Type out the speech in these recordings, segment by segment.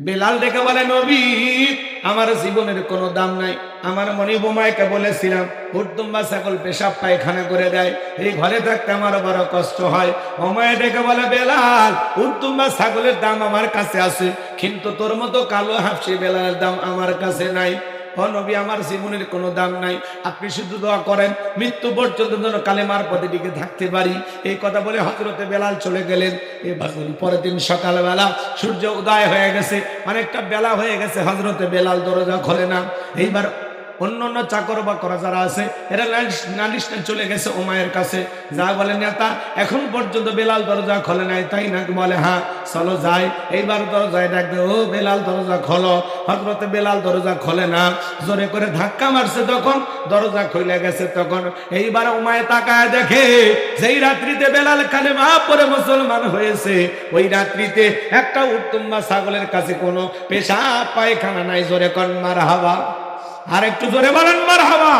বেলাল ডেকে বলে, নবী, আমার জীবনের কোনো দাম নাই। আমার মনে বোমাইকে বলেছিলাম উর্দুম্বা ছাগল পেশাব পায়খানা করে দেয়। এই ঘরে থাকতে আমার বড় কষ্ট হয়। অমায় ডেকে বলে, বেলাল উর্দুম্বা ছাগলের দাম আমার কাছে আছে, কিন্তু তোর মতো কালো হাফসি বেলালের দাম আমার কাছে নাই। ও নবী, আমার জীবনের কোনো দাম নাই। আপনি শুধু দোয়া করেন, মৃত্যু পর্যন্ত যেন কালেমার পথে টিকে থাকতে পারি। এই কথা বলে হজরতে বেলাল চলে গেলেন। এ ভাগুন পরের দিন সকালবেলা সূর্য উদয় হয়ে গেছে। অনেকটা বেলা হয়ে গেছে হজরতে বেলাল দরজা খোলে না। এইবার অন্য অন্য চাকর বা করা যারা আছে, এরা নালিশ- চলে গেছে ওমায়ের কাছে। যা বলে, নেতা, এখন পর্যন্ত বেলাল দরজা খোলে নাই। তাই নাকি বলে? হ্যাঁ চলো যাই। এইবার দরজায় ডাকবে ও বেলাল দরজা খোলো। হজরতে বেলাল দরজা খোলে না। জোরে করে ধাক্কা মারছে তখন, দরজা খুলে গেছে তখন। এইবার ওমায় তাকায় দেখে, যেই রাত্রিতে বেলাল খালে মা পরে মুসলমান হয়েছে, ওই রাত্রিতে একটা উত্তম বা ছাগলের কাছে কোনো পেশা পায়খানা নাই। জোরে কন মার হাওয়া আর একটু জোরে বলেন মার হাওয়া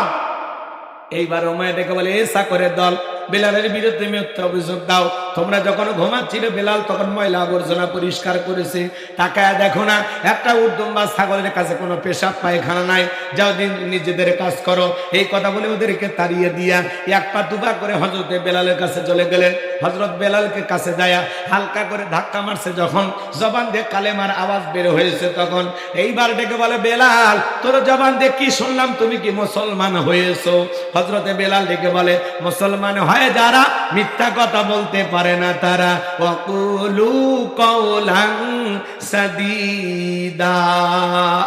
এইবার ওমায় দেখে বলে এ সাকরের দল। বেলালের বিরুদ্ধে মিথ্যা অভিযোগ দাও। তোমরা যখন ঘুমাচ্ছিলে, বেলাল তখন ময়লা আবর্জনা পরিষ্কার করেছে। তাকায় দেখো না, একটা উদ্যম বা ছাগলের কাছে কোনো পেশাব, পায়খানা নাই। যাও নিজেদের কাজ করো। এই কথা বলে ওদেরকে তাড়িয়ে দিয়া এক পা দুপা করে হজরতে বেলালের কাছে চলে গেলেন হজরত বেলালকে কাছে যায়া হালকা করে ধাক্কা মারছে যখন। জবান দিয়ে কালেমার আওয়াজ বের হয়েছে তখন। এইবার ডেকে বলে, বেলাল, তোর জবান দিয়ে কি শুনলাম? তুমি কি মুসলমান হয়েছো? হজরতে বেলাল ডেকে বলে, মুসলমান হয় যারা মিথ্যা কথা বলতে পারে না তারা। ওয়াকুলু কওলান সাদিদা।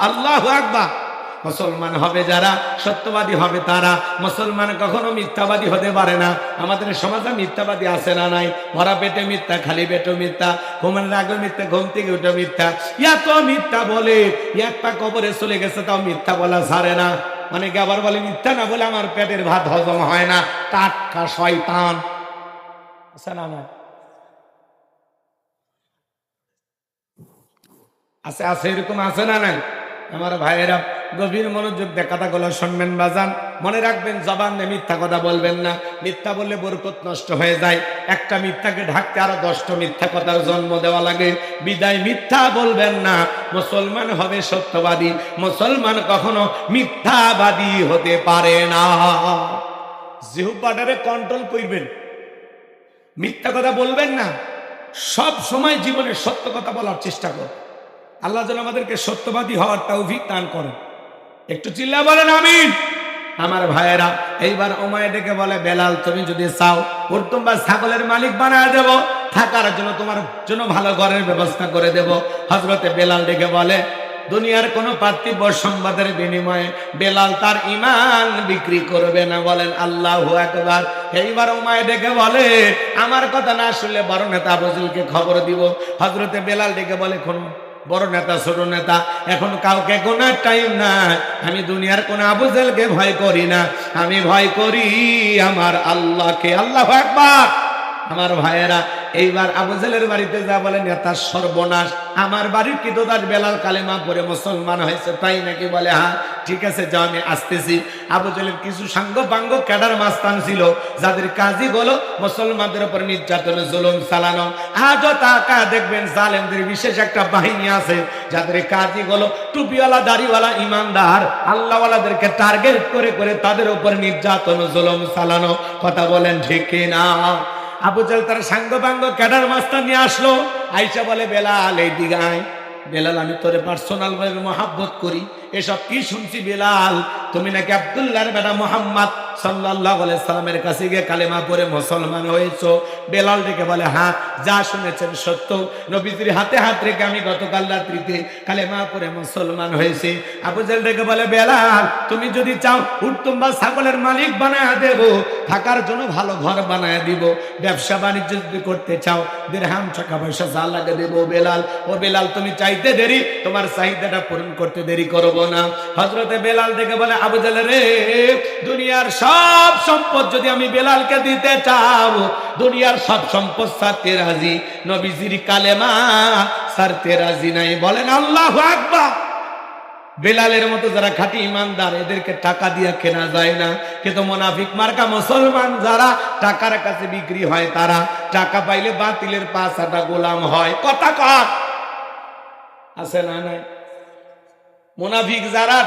আল্লাহু আকবার। মুসলমান হবে যারা, সত্যবাদী হবে তারা। মুসলমান কখনো মিথ্যাবাদী হতে পারে না। আমাদের সমাজে মিথ্যাবাদী আছে না নাই? ভরা পেটে মিথ্যা, খালি পেটে মিথ্যা ঘুমানোর আগে মিথ্যা, ঘুম থেকে উঠে মিথ্যা। এত মিথ্যা বলে, এক পা কবরে চলে গেছে, তাও মিথ্যা বলা ছাড়ে না। অনেকে আবার বলে, মিথ্যা না বলে আমার পেটের ভাত হজম হয় না? টাটকা শয়তান। আছে না না। আছে আছে, এরকম আছে না নাই? আমার ভাইয়েরা গভীর মনোযোগ দিয়ে কথাগুলো শুনবেন বাজান। মনে রাখবেন, জবান মিথ্যা কথা বলবেন না। মিথ্যা বললে বরকত নষ্ট হয়ে যায়। একটা মিথ্যাকে ঢাকতে আরও দশটা মিথ্যা কথার জন্ম দেওয়া লাগে। বিদায় মিথ্যা বলবেন না। মুসলমান হবে সত্যবাদী। মুসলমান কখনো মিথ্যাবাদী হতে পারে না। জিহুপাটারে কন্ট্রোল করবেন মিথ্যা কথা বলবেন না। সব সময় জীবনে সত্য কথা বলার চেষ্টা করুন আল্লাহ যেন আমাদেরকে সত্যবাদী হওয়ার তৌফিক দান করেন। একটু চিল্লা বলেন, আমিন। আমার ভাইয়েরা, এইবার ওমায় ডেকে বলে, বেলাল, তুমি যদি চাও ওর তোমরা ছাগলের মালিক বানায় দেব, থাকার জন্য তোমার জন্য ভালো ঘরের ব্যবস্থা করে দেব। হজরতে বেলাল ডেকে বলে, দুনিয়ার কোন পার্থিব সম্বাদের বিনিময়ে বেলাল তার ইমান বিক্রি করবে না। বলেন, আল্লাহ একবার এইবার ওমায় ডেকে বলে, আমার কথা না শুনলে বড় নেতা আবুজুলকে খবর দিব। হজরতে বেলাল ডেকে বলে কোন বড় নেতা, ছোট নেতা। এখন কাউকে কোনো টাইম নাই। আমি দুনিয়ার কোন আবুজেলকে ভয় করি না। আমি ভয় করি আমার আল্লাহকে। আল্লাহ একবার আমার ভাইয়েরা এইবার আবুজেলের বাড়িতে যা বলে নেতার সর্বনাশ। আমার বাড়ির কি দাস বেলাল কালেমা পরে মুসলমান হয়েছে? তাই নাকি বলে হ্যাঁ ঠিক আছে, যাও, আমি আসতেছি। আবুজেলের কিছু সাঙ্গ বাঙ্গ ক্যাডার মাস্তান ছিল, যাদের কাজই হলো মুসলমানদের উপর নির্যাতন, জুলুম চালানো। আজও তাকা দেখবেন জালেমদের বিশেষ একটা বাহিনী আছে, যাদের কাজই হলো টুপিওয়ালা, দাড়িওয়ালা, ইমানদার। আল্লাহওয়ালাদেরকে টার্গেট করে করে তাদের উপর নির্যাতন, জুলুম চালানো। কথা বলেন ঠিক না আবু জাল তার সাঙ্গ বাঙ্গ ক্যাডার মাস্টার নিয়ে আসলো। আইসা বলে, বেলাল, এই দিগায় বেলাল, আমি তোরে পার্সোনাল ভাবে মহাব্বত করি। এসব কি শুনছি বেলাল? তুমি নাকি আবদুল্লাহর বেটা মোহাম্মদ। সাল্লামের কাছে গিয়ে কালেমা পরে মুসলমান হয়েছো। বেলাল ডেকে বলে হ্যাঁ যা শুনেছেন সত্য। নবীজির হাতে হাত রেখে আমি গতকাল রাত্রিতে কালেমা পরে মুসলমান হয়েছে। আবুজাল ডেকে বলে, বেলাল, তুমি যদি চাও, উত্তম বা ছাগলের মালিক বানায় দেব, থাকার জন্য ভালো ঘর বানায় দিব। ব্যবসা বাণিজ্য যদি করতে চাও, দেড়হাম, টাকা পয়সা যা লাগে দেবো, বেলাল। ও বেলাল, তুমি চাইতে দেরি, তোমার চাহিদাটা পূরণ করতে দেরি করব না। হজরতে বেলাল দেখে বলে আবুজাল রে, দুনিয়ার সব সম্পদ যদি আমি বেলালকে দিতে চাও, দুনিয়ার সব সম্পদ সারতে রাজি? নবীজির কালেমা সারতে রাজি নাই। বলেন, আল্লাহ আকবার। বেলালের মতো যারা খাঁটি ইমানদার, এদেরকে টাকা দিয়ে কেনা যায় না। কিন্তু মোনাফিক মার্কা মুসলমান যারা টাকার কাছে বিক্রি হয়, তারা টাকা পাইলে বাতিলের পাঁচ আটা গোলাম হয়। কথা কর। আছে না নাই? মোনাফিক যারা,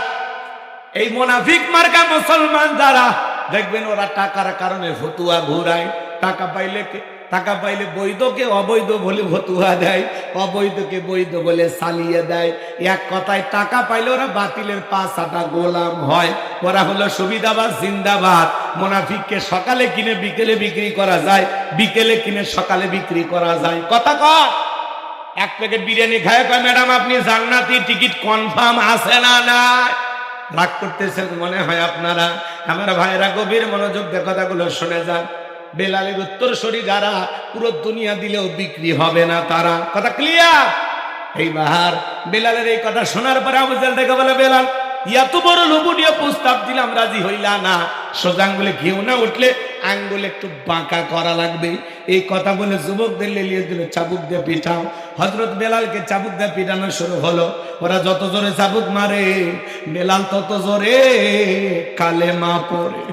এই মোনাফিক মার্কা মুসলমান যারা দেখবেন ওরা টাকার কারণে ফতুয়া ঘুরায়। টাকা পাইলে টাকা পাইলে বৈধকে অবৈধ বলে ফতুয়া দেয়। অবৈধকে বৈধ বলে চালিয়ে দেয়। এক কথায় টাকা পাইলে ওরা বাতিলের পাঁচ আটা গোলাম হয়। ওরা হলো সুবিধাবাদ, জিন্দাবাদ। মোনাফিককে সকালে কিনে, বিকেলে বিক্রি করা যায়। বিকেলে কিনে, সকালে বিক্রি করা যায়। কথা কর এক প্যাকেট বিরিয়ানি খায়, কয়, ম্যাডাম, আপনি জান্নাতি টিকিট কনফার্ম আছে না নাই? রাগ করতেছেন মনে হয় আপনারা। আমার ভাইরা গভীর মনোযোগ কথাগুলো শুনে যান। বেলালের উত্তর সরি, যারা পুরো দুনিয়া দিলেও বিক্রি হবে না তারা। কথা ক্লিয়ার এই বাহার বেলালের এই কথা শোনার পরে আবু জাল দেখে বলে, বেলাল এত বড় লোভনীয় প্রস্তাব দিলাম, রাজি হইলা না। সোজা আঙ্গুলে ঘেউ না উঠলে আঙ্গুল একটু বাঁকা করা লাগবে। এই কথা বলে যুবকদের লেলিয়ে দিল চাবুক দিয়ে পিঠাও। হজরত বেলালকে চাবুক দিয়ে পিটানো শুরু হলো। ওরা যত জোরে চাবুক মারে, বেলাল তত জোরে কালে মা পড়ে।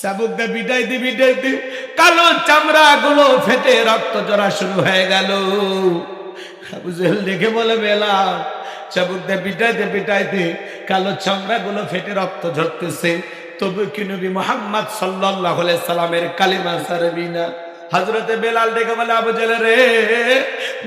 চাবুক দিয়ে পিটাইতে পিটাইতে কালো চামড়া গুলো ফেটে রক্ত জরা শুরু হয়ে গেল। দেখে বলে, বেলাল, চাবুক দিয়ে পিটাইতে পিটাইতে কালো চামড়া গুলো ফেটে রক্ত ঝরতেছে। তবু কি নবী মোহাম্মদ সাল্লাহ সাল্লামের কালিমা সারবি না? হজরতে বেলাল ডেকে বলে, আবু জেলে রে,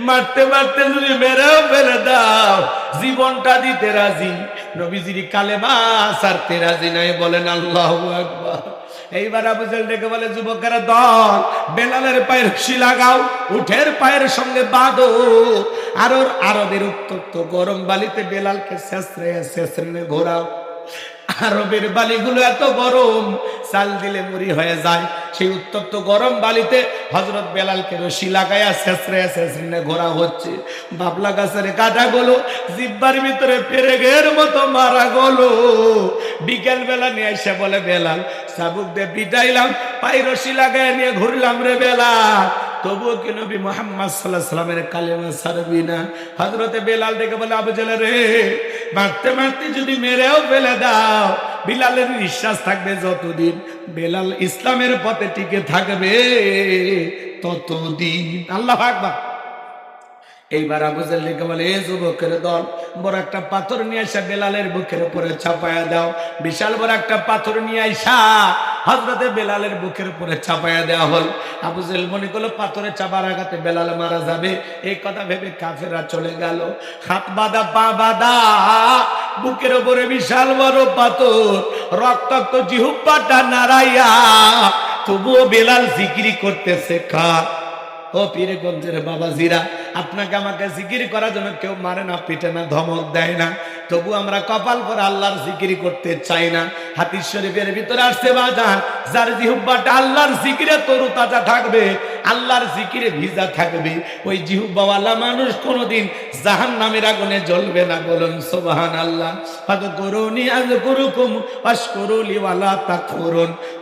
মারতে মারতে যদি মেরেও ফেলে দাও। জীবনটা দিতে রাজি। নবীজির কালেমা সারতে রাজি নাই। বলেন আল্লাহ আকবার। এইবার আবু জেল ডেকে বলে, যুবকেরা, দল, বেলালের পায়ের রশি লাগাও, উঠের পায়ের সঙ্গে বাঁধো। আর ওর আরবের উত্তপ্ত গরম বালিতে বেলালকে শেষ শেষরে শেষরে ঘোরাও। আরবের বালিগুলো এত গরম, চাল দিলে মুড়ি হয়ে যায়। সেই উত্তপ্ত গরম বালিতে হজরত বেলালকে রশি লাগাইয়া শেষরে শেষরে ঘোরা হচ্ছে। বাবলা গাছের কাটা গলো জিব্বার ভিতরে পেরেগের মতো মারা গলো। বিকেল বেলা নিয়ে এসে বলে, বেলাল, সাবুক দিয়ে পিটাইলাম পাই রশি লাগাই নিয়ে ঘুরলাম রে বেলাল। তবুও কি নবী মোহাম্মদ সাল্লাহ সাল্লামের কালেমা সারবি না? হজরতে বেলাল ডেকে বলে, আবু রে মারতে মারতে যদি মেরেও ফেলে দাও, বিলালের বিশ্বাস থাকবে যতদিন বেলাল ইসলামের পথে টিকে থাকবে ততদিন। আল্লাহ আকবার। এইবার আবু জাল্লিকে বলে, এ যুবকের দল, বড় একটা পাথর নিয়ে আসা বেলালের বুকের উপরে চাপায়া দাও। বিশাল বড় একটা পাথর নিয়ে আইসা হজরতে বেলালের বুকের উপরে চাপায়া দেওয়া হল। আবু জেল মনে করল, পাথরে চাপার আঘাতে বেলাল মারা যাবে। এই কথা ভেবে কাফেরা চলে গেল। হাত বাঁধা, পা বাঁধা, বুকের উপরে বিশাল বড় পাথর, রক্তাক্ত জিহুব্বাটা নাড়াইয়া তবুও বেলাল জিকিরি করতেছে। খা ও পীরগঞ্জের বাবাজিরা, আপনাকে আমাকে জিকির করার জন্য কেউ মারে না, পিটে না, ধমক দেয় না। তবু আমরা কপাল পরে আল্লাহর জিকিরি করতে চাই না। হাতির শরীফের ভিতরে আসছে, বাজান, যার জিহুব্বাটা আল্লাহর জিকিরে তরু তাজা থাকবে আল্লাহর জিকিরে ভিজা থাকবে। ওই জিহুব্বাওয়ালা মানুষ কোনোদিন জাহান নামের আগুনে জ্বলবে না। বলুন সোবাহান আল্লাহ করুনি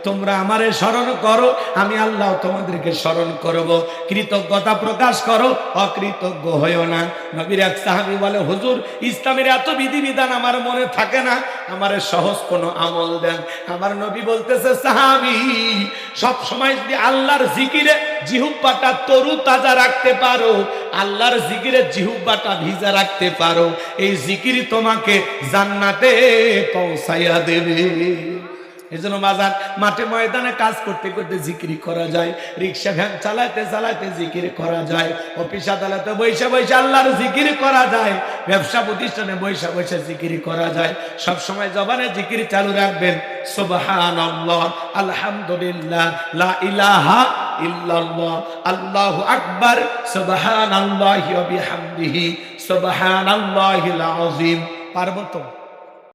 তোমরা আমারে স্মরণ করো, আমি আল্লাহ তোমাদেরকে স্মরণ করব। কৃতজ্ঞতা প্রকাশ করো, অকৃতজ্ঞ হইও না। নবীর এক সাহাবি বলে, হুজুর, ইসলামের এত বিধিবিধান আমার মনে থাকে না। আমারে সহজ কোনো আমল দেন। আমার নবী বলতেছে, সাহাবি, সব সময় যদি আল্লাহর জিকিরে জিহুব্বাটা তরু তাজা রাখতে পারো, আল্লাহর জিকিরে জিহুব্বাটা ভিজা রাখতে পারো, এই জিকির তোমাকে জান্নাতে পৌঁছাইয়া দেবে। এই জন্য মাজার মাঠে ময়দানে কাজ করতে করতে জিকিরি করা যায়, রিক্সা ভ্যান চালাতে চালাতে জিকির করা যায়, অফিস আদালতে বৈশা বৈশা আল্লাহর জিকির করা যায়, ব্যবসা প্রতিষ্ঠানে বৈশা বৈশা জিকিরি করা যায় সব সময় জবানে জিকির চালু রাখবেন সুবহান আলহামদুলিল্লাহ, লা ইলাহা ইল্লাল্লাহ, আল্লাহু আকবার, সুবহানাল্লাহি ওয়া বিহামদিহি, সুবহানাল্লাহিল আযীম পারব তো